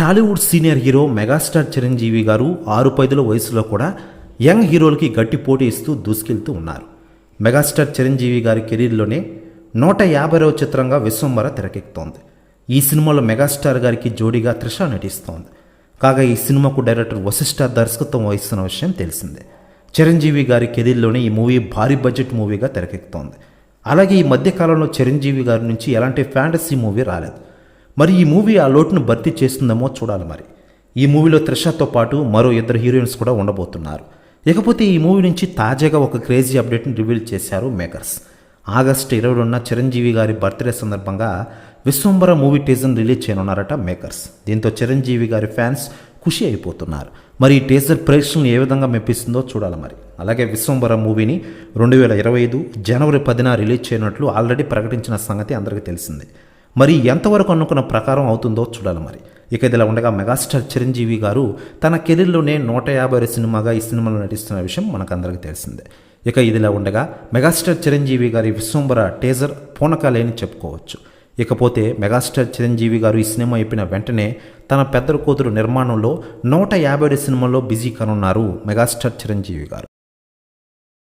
Tollywood senior hero megastar Chiranjeevi గారు ఆరు పైదుల వయసులో కూడా యంగ్ హీరోలకి గట్టి పోటీ ఇస్తూ దూసుకెళ్తూ ఉన్నారు. మెగాస్టార్ చిరంజీవి గారి కెరీర్లోనే నూట యాభైవ చిత్రంగా విశ్వంబర తెరకెక్కుతోంది. ఈ సినిమాలో మెగాస్టార్ గారికి జోడీగా త్రిష నటిస్తోంది. కాగా ఈ సినిమాకు డైరెక్టర్ వశిష్ఠ దర్శకత్వం వహిస్తున్న విషయం తెలిసిందే. చిరంజీవి గారి కెరీర్లోనే ఈ మూవీ భారీ బడ్జెట్ మూవీగా తెరకెక్కుతోంది. అలాగే ఈ మధ్యకాలంలో చిరంజీవి గారి నుంచి ఎలాంటి ఫ్యాంటసీ మూవీ రాలేదు. మరి ఈ మూవీ ఆ లోటును భర్తీ చేస్తుందేమో చూడాలి మరి. ఈ మూవీలో త్రిషతో పాటు మరో ఇద్దరు హీరోయిన్స్ కూడా ఉండబోతున్నారు. ఇకపోతే ఈ మూవీ నుంచి తాజాగా ఒక క్రేజీ అప్డేట్ని రివీల్ చేశారు మేకర్స్. ఆగస్టు ఇరవై రెండున చిరంజీవి గారి బర్త్డే సందర్భంగా విశ్వంబర మూవీ టీజర్ రిలీజ్ చేయనున్నారట మేకర్స్. దీంతో చిరంజీవి గారి ఫ్యాన్స్ ఖుషి అయిపోతున్నారు. మరి ఈ టీజర్ ప్రేక్షకులను ఏ విధంగా మెప్పిస్తుందో చూడాలి మరి. అలాగే విశ్వంబర మూవీని రెండు వేల ఇరవై ఐదు జనవరి పదిన రిలీజ్ చేయనట్లు ఆల్రెడీ ప్రకటించిన సంగతి అందరికీ తెలిసిందే. మరి ఎంతవరకు అనుకున్న ప్రకారం అవుతుందో చూడాలి మరి. ఇక ఇదిలా ఉండగా మెగాస్టార్ చిరంజీవి గారు తన కెరీర్లోనే నూట యాభై సినిమాగా ఈ సినిమాలో నటిస్తున్న విషయం మనకందరికీ తెలిసిందే. ఇక ఇదిలా ఉండగా మెగాస్టార్ చిరంజీవి గారి విశ్వంబర టేజర్ పూనకాలేని చెప్పుకోవచ్చు. ఇకపోతే మెగాస్టార్ చిరంజీవి గారు ఈ సినిమా అయిపోయిన వెంటనే తన పెద్ద కూతురు నిర్మాణంలో నూట యాభై సినిమాల్లో బిజీ కానున్నారు మెగాస్టార్ చిరంజీవి గారు.